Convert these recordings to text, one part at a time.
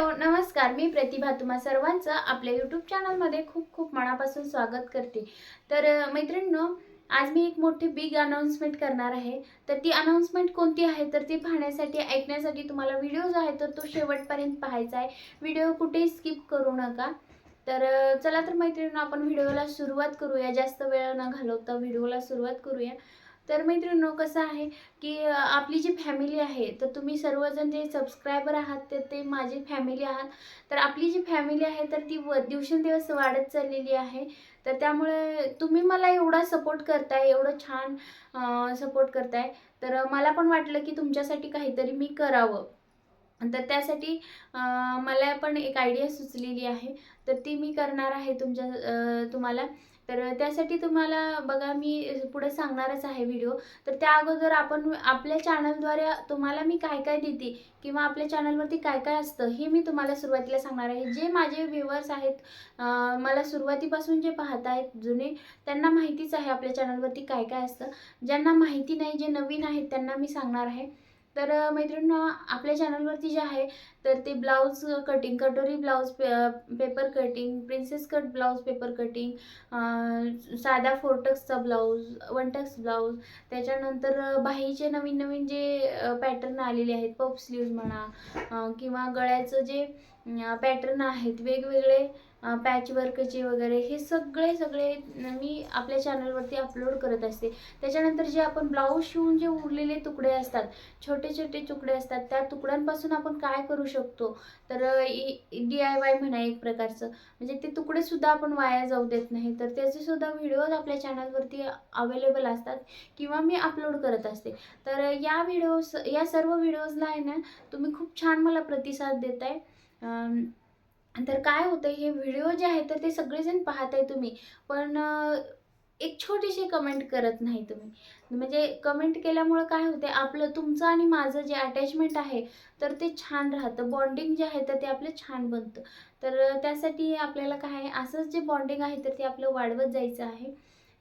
Hello नमस्कार. मी प्रतिभा तुम्हा सर्वांचं आपल्या यूट्यूब चॅनलमध्ये खूप खूप मनापासून स्वागत करते. तर मैत्रिणींनो आज मी एक मोठी बिग अनाऊन्समेंट करणार आहे. तर ती अनाऊन्समेंट कोणती आहे? तर ती पाहण्यासाठी ऐकण्यासाठी तुम्हाला व्हिडिओ जो आहे तर तो शेवटपर्यंत पाहायचा आहे. व्हिडिओ कुठेही स्किप करू नका. तर चला तर मैत्रिणींनो आपण व्हिडिओला सुरुवात करूया. जास्त वेळ न घालवता व्हिडिओला सुरुवात करूया. तर मैत्रिणींनो कसं आहे की आपली जी फॅमिली आहे तर तुम्ही सर्वजण जे सबस्क्रायबर आहात तर ते माझी फॅमिली आहात. तर आपली जी फॅमिली आहे तर ती व दिवसेंदिवस वाढत चाललेली आहे. तर त्यामुळे तुम्ही मला एवढा सपोर्ट करताय एवढं छान सपोर्ट करताय. तर मला पण वाटलं की तुमच्यासाठी काहीतरी मी करावं. तर त्यासाठी मला पण एक आयडिया सुचलेली आहे. तर ती मी करणार आहे तुमच्या तुम्हाला. तर त्यासाठी तुम्हाला बघा मी पुढे सांगणारच आहे व्हिडिओ तर त्या अगोदर आपण आपल्या चॅनलद्वारे तुम्हाला मी काय काय देते किंवा आपल्या चॅनलवरती काय काय असतं हे मी तुम्हाला सुरुवातीला सांगणार आहे. जे माझे व्ह्युअर्स आहेत मला सुरुवातीपासून जे पाहत आहेत जुने त्यांना माहितीच आहे आपल्या चॅनलवरती काय काय असतं. ज्यांना माहिती नाही जे नवीन आहेत त्यांना मी सांगणार आहे. तर अं, मैत्रिणींनो आपल्या चॅनलवरती जे आहे तर ते ब्लाऊज कटिंग कटोरी ब्लाऊज पे paper cutting princess cut blouse paper cutting साधा फोरटक्सचा ब्लाऊज वनटक्स ब्लाऊज त्याच्यानंतर बाहीचे नवीन नवीन जे पॅटर्न आलेले आहेत पप स्लीव्ज म्हणा किंवा गळ्याचं जे पॅटर्न आहेत. वेगवेगळे पॅचवर्कचे वगैरे हे सगळे सगळे मी आपल्या चॅनलवरती अपलोड करत असते. त्याच्यानंतर जे आपण ब्लाऊज शिवून जे उरलेले तुकडे असतात छोटे छोटे तुकडे असतात त्या तुकड्यांपासून आपण काय करू शकतो? तर डी आय वाय म्हणा एक प्रकारचं. म्हणजे ते तुकडेसुद्धा आपण वाया जाऊ देत नाही. तर त्याचेसुद्धा व्हिडिओज आपल्या चॅनलवरती अवेलेबल असतात किंवा मी अपलोड करत असते. तर या व्हिडिओज या सर्व व्हिडिओजला आहे ना तुम्ही खूप छान मला प्रतिसाद देत आहे तर काय होतं हे व्हिडिओ जे आहेत तर ते सगळेजण पाहताय तुम्ही. पण एक छोटीशी कमेंट करत नाही तुम्ही. म्हणजे कमेंट केल्यामुळं काय होते आपलं तुमचं आणि माझं जे अटॅचमेंट आहे तर ते छान राहतं. बॉन्डिंग जे आहे तर ते आपलं छान बनतं. तर त्यासाठी आपल्याला काय आहे असंच जे बॉन्डिंग आहे तर ते आपलं वाढवत जायचं आहे.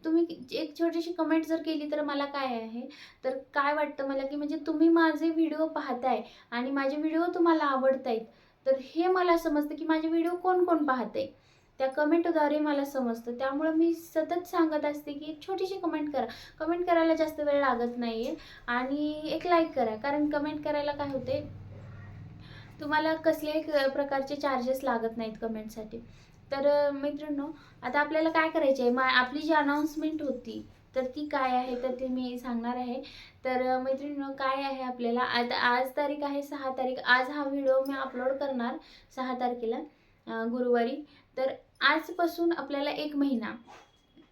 तुम्ही एक छोटीशी कमेंट जर केली तर मला काय आहे? तर काय वाटतं मला की म्हणजे तुम्ही माझे व्हिडिओ पाहताय आणि माझे व्हिडिओ तुम्हाला आवडत आहेत तर हे मला समजतं की माझे व्हिडिओ कोण कोण पाहते त्या कमेंटद्वारे मला समजतं. त्यामुळं मी सतत सांगत असते की एक छोटीशी कमेंट करा. कमेंट करायला जास्त वेळ लागत नाही आहे आणि एक लाईक करा. कारण कमेंट करायला काय होते तुम्हाला कसल्याही प्रकारचे चार्जेस लागत नाहीत कमेंटसाठी तर मित्रांनो आता आपल्याला काय करायचे आहे मा आपली जी अनाऊन्समेंट होती तर ती काय आहे तर ती मी सांगणार आहे. तर मैत्रिणी काय आहे आपल्याला? आता आज तारीख आहे सहा तारीख. आज हा व्हिडिओ मी अपलोड करणार सहा तारखेला गुरुवारी. तर आजपासून आपल्याला एक महिना.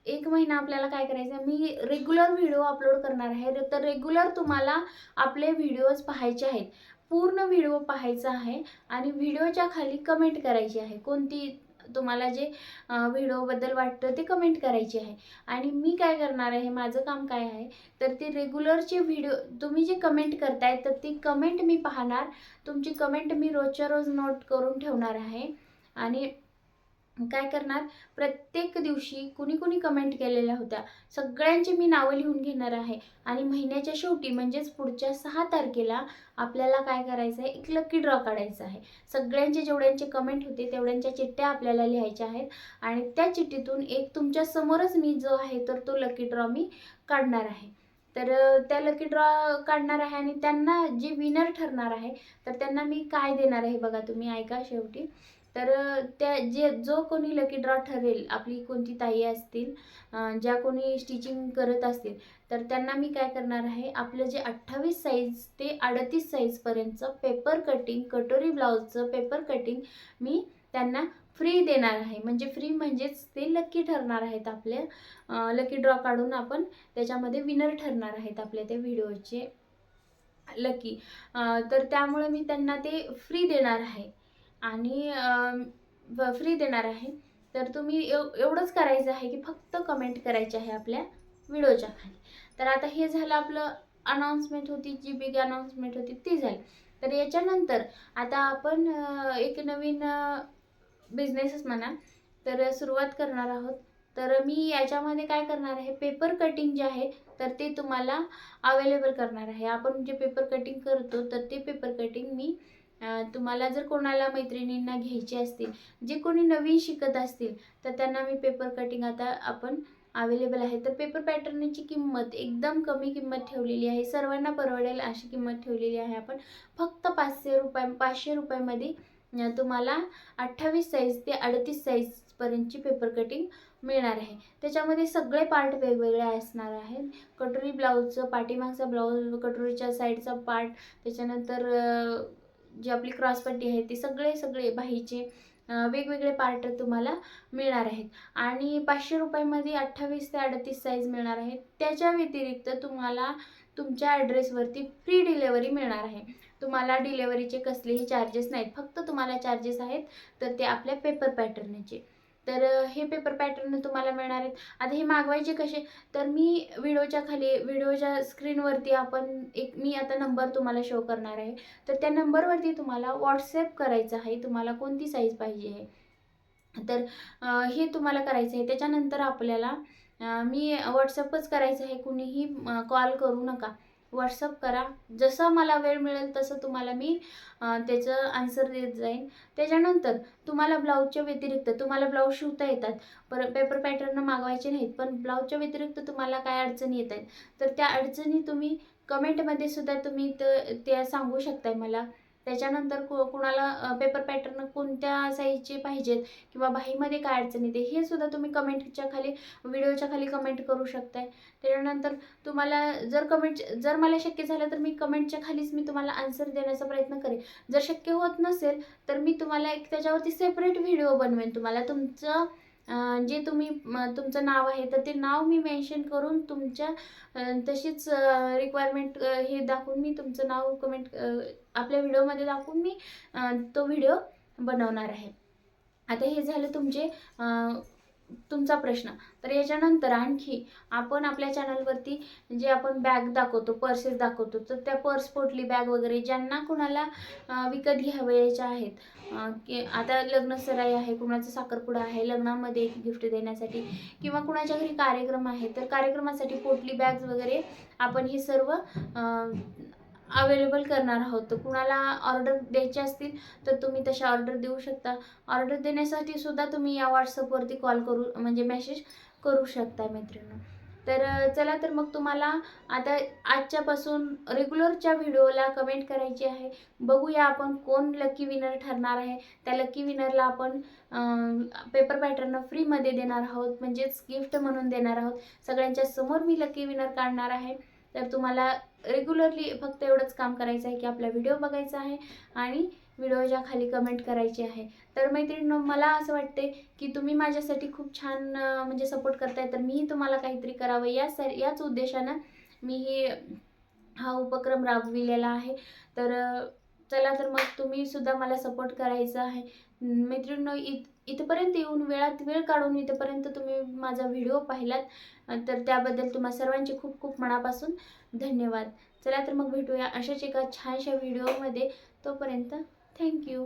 एक महिना आपल्याला काय करायचं मी रेग्युलर व्हिडिओ अपलोड करणार आहे. तर रेग्युलर तुम्हाला आपले व्हिडिओज पाहायचे आहेत. पूर्ण व्हिडिओ पाहायचा आहे आणि व्हिडिओच्या खाली कमेंट करायची आहे. कोणती तुम्हाला जे व्हिडिओबद्दल वाटतं ते कमेंट करायची आहे. आणि मी काय करणार आहे माझं काम काय आहे तर ते रेग्युलरचे व्हिडिओ तुम्ही जे कमेंट करताय तर ती कमेंट मी पाहणार. तुमची कमेंट मी रोजच्या रोज नोट करून ठेवणार आहे. आणि काय करणार? प्रत्येक दिवशी कुणी कुणी कमेंट केलेल्या होत्या. सगळ्यांची मी नावं लिहून घेणार आहे. आणि महिन्याच्या शेवटी म्हणजेच पुढच्या सहा तारखेला आपल्याला काय करायचं आहे? एक लकी ड्रॉ काढायचा आहे. सगळ्यांचे जेवढ्यांचे कमेंट होते तेवढ्यांच्या चिठ्ठ्या आपल्याला लिहायच्या आहेत. आणि त्या चिठ्ठीतून एक तुमच्या समोरच मी जो आहे तर तो लकी ड्रॉ मी काढणार आहे. तर त्या लकी ड्रॉ काढणार आहे आणि त्यांना जे विनर ठरणार आहे तर त्यांना मी काय देणार आहे बघा तुम्ही ऐका शेवटी. तर त्या जे जो कोणी लकी ड्रॉ ठरेल आपली कोणती ताई असतील ज्या कोणी स्टिचिंग करत असतील तर त्यांना मी काय करणार आहे आपलं जे अठ्ठावीस साईज ते अडतीस साईजपर्यंतचं पेपर कटिंग कटोरी ब्लाऊजचं पेपर कटिंग मी त्यांना फ्री देणार आहे. म्हणजे फ्री म्हणजेच ते लकी ठरणार आहेत आपले लकी ड्रॉ काढून आपण त्याच्यामध्ये विनर ठरणार आहेत आपल्या त्या व्हिडिओचे लकी तर त्यामुळे मी त्यांना ते फ्री देणार आहे. आणि फ्री देणार आहे. तर तुम्ही एव एवढंच करायचं आहे की फक्त कमेंट करायची आहे आपल्या व्हिडिओच्या खाली. तर आता हे झालं आपलं अनाउन्समेंट होती जी बिग अनाउन्समेंट होती ती झाली. तर याच्यानंतर आता आपण एक नवीन बिझनेसच म्हणा तर सुरुवात करणार आहोत. तर मी याच्यामध्ये काय करणार आहे पेपर कटिंग जे आहे तर ते तुम्हाला अवेलेबल करणार आहे. आपण जे पेपर कटिंग करतो तर ते पेपर कटिंग मी तुम्हाला जर कोणाला मैत्रिणींना घ्यायचे असतील जे कोणी नवीन शिकत असतील तर त्यांना मी पेपर कटिंग आता आपण अवेलेबल आहे. तर पेपर पॅटर्नची किंमत एकदम कमी किंमत ठेवलेली आहे. सर्वांना परवडेल अशी किंमत ठेवलेली आहे आपण. फक्त पाचशे रुपये पाचशे रुपयामध्ये तुम्हाला अठ्ठावीस साईज ते अडतीस साईजपर्यंतची पेपर कटिंग मिळणार आहे. त्याच्यामध्ये सगळे पार्ट वेगवेगळे असणार आहेत. कटोरी ब्लाऊजचं पाठीमागचा ब्लाऊज कटोरीच्या साईडचा पार्ट त्याच्यानंतर जी आपली क्रॉसपट्टी आहे ती सगळे सगळे बाहीचे वेगवेगळे पार्ट तुम्हाला मिळणार आहेत. आणि पाचशे रुपयामध्ये अठ्ठावीस ते अडतीस साईज मिळणार आहे त्याच्या व्यतिरिक्त तुम्हाला तुमच्या ॲड्रेसवरती फ्री डिलेवरी मिळणार आहे. तुम्हाला डिलेवरीचे कसलेही चार्जेस नाहीत. फक्त तुम्हाला चार्जेस आहेत तर ते आपल्या पेपर पॅटर्नचे तर हे पेपर पॅटर्न तुम्हाला मिळणार आहेत. आता हे मागवायचे कसे? तर मी व्हिडिओच्या खाली व्हिडिओच्या स्क्रीनवरती आपण एक मी आता नंबर तुम्हाला शो करणार आहे. तर त्या नंबरवरती तुम्हाला व्हॉट्सॲप करायचं आहे. तुम्हाला कोणती साईज पाहिजे आहे? तर हे तुम्हाला करायचं आहे. त्याच्यानंतर आपल्याला मी व्हॉट्सअपच करायचं आहे. कुणीही कॉल करू नका. व्हॉट्सअप करा. जसं मला वेळ मिळेल तसं तुम्हाला मी त्याचं आन्सर देत जाईन. त्याच्यानंतर तुम्हाला ब्लाऊजच्या व्यतिरिक्त तुम्हाला ब्लाऊज शिवता येतात. पर पेपर पॅटर्न मागवायचे नाहीत पण ब्लाऊजच्या व्यतिरिक्त तुम्हाला काय अडचणी येत आहेत? तर त्या अडचणी तुम्ही कमेंटमध्ये सुद्धा तुम्ही त्या सांगू शकताय मला. त्याच्यानंतर को कुणाला पेपर पॅटर्न कोणत्या साईजचे पाहिजेत किंवा बाहीमध्ये काय अडचण येते हे सुद्धा तुम्ही कमेंटच्या खाली व्हिडिओच्या खाली कमेंट करू शकताय. त्याच्यानंतर तुम्हाला जर कमेंट जर मला शक्य झालं तर मी कमेंटच्या खालीच मी तुम्हाला आन्सर देण्याचा प्रयत्न करेन. जर शक्य होत नसेल तर मी तुम्हाला एक त्याच्यावरती सेपरेट व्हिडिओ बनवेन. तुम्हाला तुमचं जे तुम्ही तुमचं नाव आहे तर ते नाव मी मेन्शन करून तुमच्या तशीच रिक्वायरमेंट हे दाखवून मी तुमचं नाव कमेंट आपल्या व्हिडिओमध्ये दाखवून मी तो व्हिडिओ बनवणार आहे. आता हे झालं तुमचे तुमचा प्रश्न. तर याच्यानंतर आणखी आपण आपल्या चॅनलवरती जे आपण बॅग दाखवतो पर्सेस दाखवतो तर त्या पर्स पोटली बॅग वगैरे ज्यांना कुणाला विकत घ्यावयाच्या आहेत की आता लग्नसराई आहे कुणाचा साखरपुडा आहे लग्नामध्ये गिफ्ट देण्यासाठी किंवा कुणाच्या घरी कार्यक्रम आहे तर कार्यक्रमासाठी पोटली बॅग्स वगैरे आपण हे सर्व अवेलेबल करणार आहोत. तर कुणाला ऑर्डर द्यायची असतील तर तुम्ही तशा ऑर्डर देऊ शकता. ऑर्डर देण्यासाठी सुद्धा तुम्ही या व्हॉट्सअपवरती कॉल करू म्हणजे मेसेज करू शकता मैत्रिणी तर चला तर मग तुम्हाला आता आजच्यापासून रेग्युलरच्या व्हिडिओला कमेंट करायची आहे. बघूया आपण कोण लकी विनर ठरणार आहे. त्या लकी विनरला आपण पेपर पॅटर्न फ्रीमध्ये देणार आहोत. म्हणजेच गिफ्ट म्हणून देणार आहोत. सगळ्यांच्या समोर मी लकी विनर काढणार आहे. तर तुम्हाला रेग्युलरली फक्त एवढंच काम करायचं आहे की आपला व्हिडिओ बघायचा आहे आणि व्हिडिओच्या खाली कमेंट करायची आहे. तर मैत्रिणी मला असं वाटते की तुम्ही माझ्यासाठी खूप छान म्हणजे सपोर्ट करताय तर मीही तुम्हाला काहीतरी करावं. या याच उद्देशानं मी ही हा उपक्रम राबविलेला आहे. तर चला तर मग तुम्ही सुद्धा मला सपोर्ट करायचा आहे. मैत्रिणींनो इत इथपर्यंत येऊन वेळात वेळ काढून इथपर्यंत तुम्ही माझा व्हिडिओ पाहिलात तर त्याबद्दल तुम्हा सर्वांचे खूप खूप मनापासून धन्यवाद. चला तर मग भेटूया अशाच एका छानशा व्हिडिओमध्ये. तोपर्यंत थँक्यू